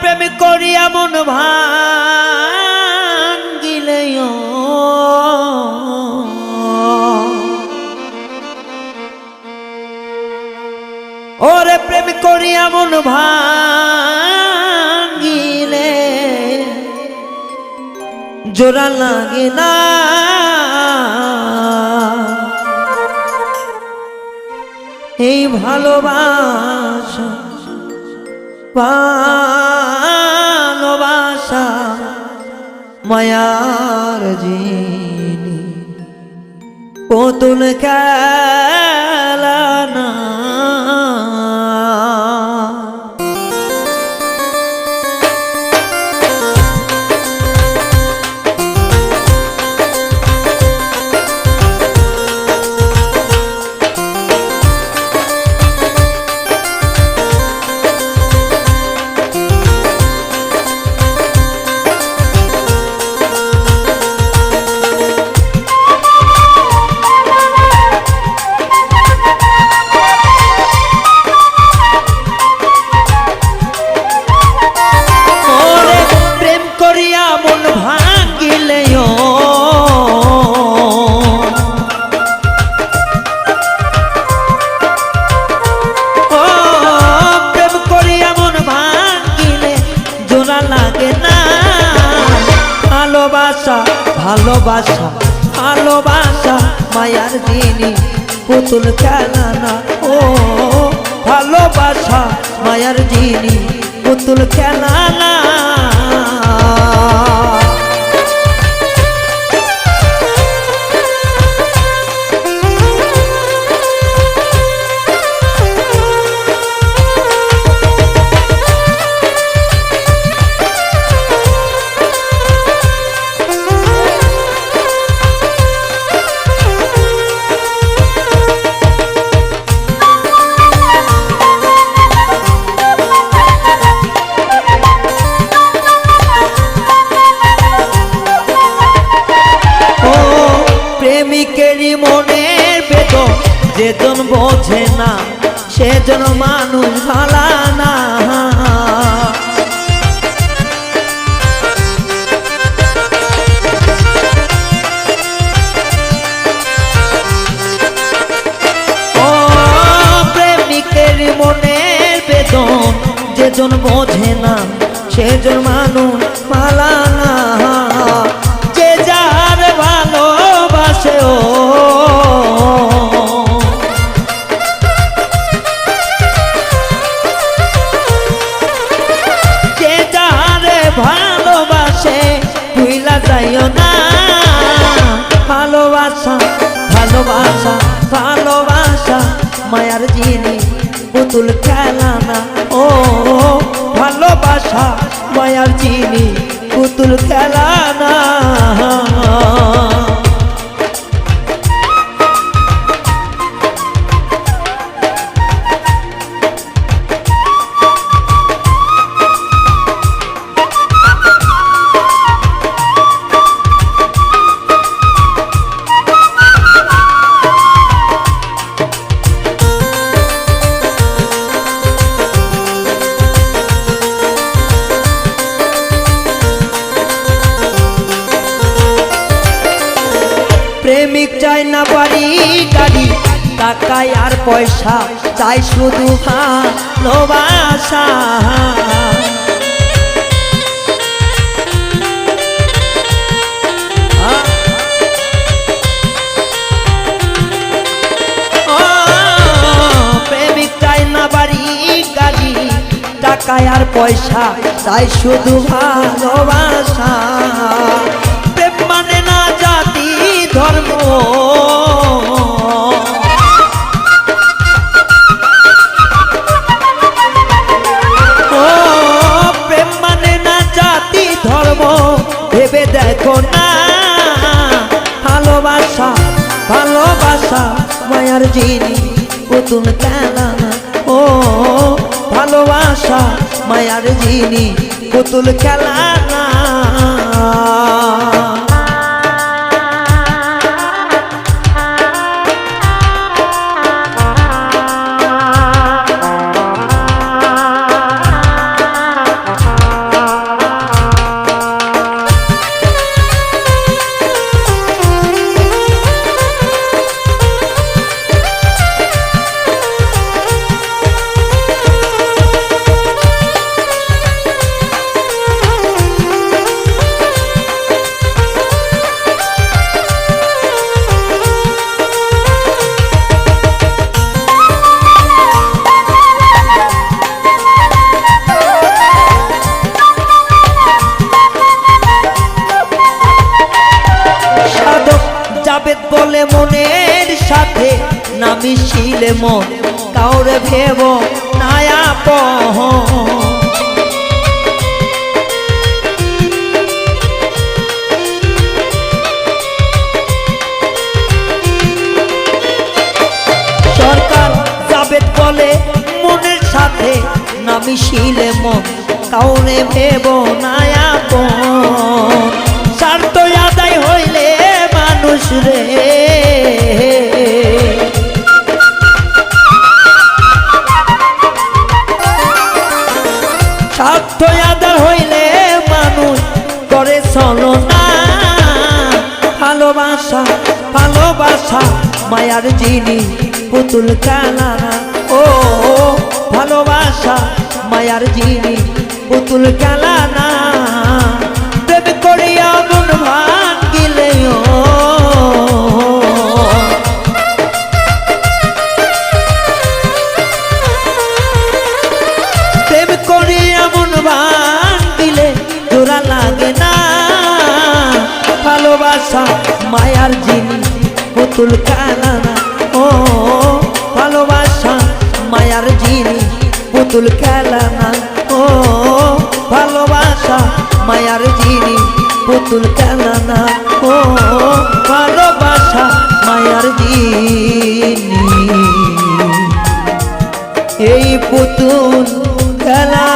প্রেম করিয়া মন ভাঙ্গিলে ওরে প্রেম করিয়া মন ভাঙ্গিলে। জোড়া লাগে না। এই ভালোবাসা ভালোবাসা মায়ার জিনি। পুতুল খেলা ভালোবাসা ভালোবাসা মায়ার দিনী পুতুল খেলা না ও ভালোবাসা মায়ার দিনী পুতুল খেলা না সেজন মানুষ ভালা না। মনের বেদন যেজন বোঝে না সেজন মানুষ পুতুল খেলা না ও ভালোবাসা মায়ার জিনিস পুতুল খেলা না চাই না বাড়ি গাড়ি। টাকায় আর পয়সা চাই শুধু ভালোবাসা। টাকায় আর পয়সা চাই শুধু ভালোবাসা। ধর্ম ও, প্রেম মানে না জাতি ধর্ম, ভেবে দেখো না। ভালোবাসা ভালোবাসা, মায়ার জিনি, পুতুল খেলা ও, ভালোবাসা, মায়ার জিনি, পুতুল খেলা না মিশিলে মন, কাউরে ভেব নায়া পহ সরকার জাবেদ বলে মনের সাথে না মিশিলে মন, কাউরে ভেব নায়া স্বার্থ স্বার্থ আদার হইলে মানুষ করে চলো ভালোবাসা ভালোবাসা, মায়ার জিনি, পুতুল কানা ও ভালোবাসা, মায়ার জিনি, পুতুল খেলা খেলা না ও, ভালোবাসা মায়ার জিনিস পুতুল খেলা না ও, ভালোবাসা মায়ার জিনিস পুতুল খেলা না ও, ভালোবাসা মায়ার জিনিস এই পুতুল খেলা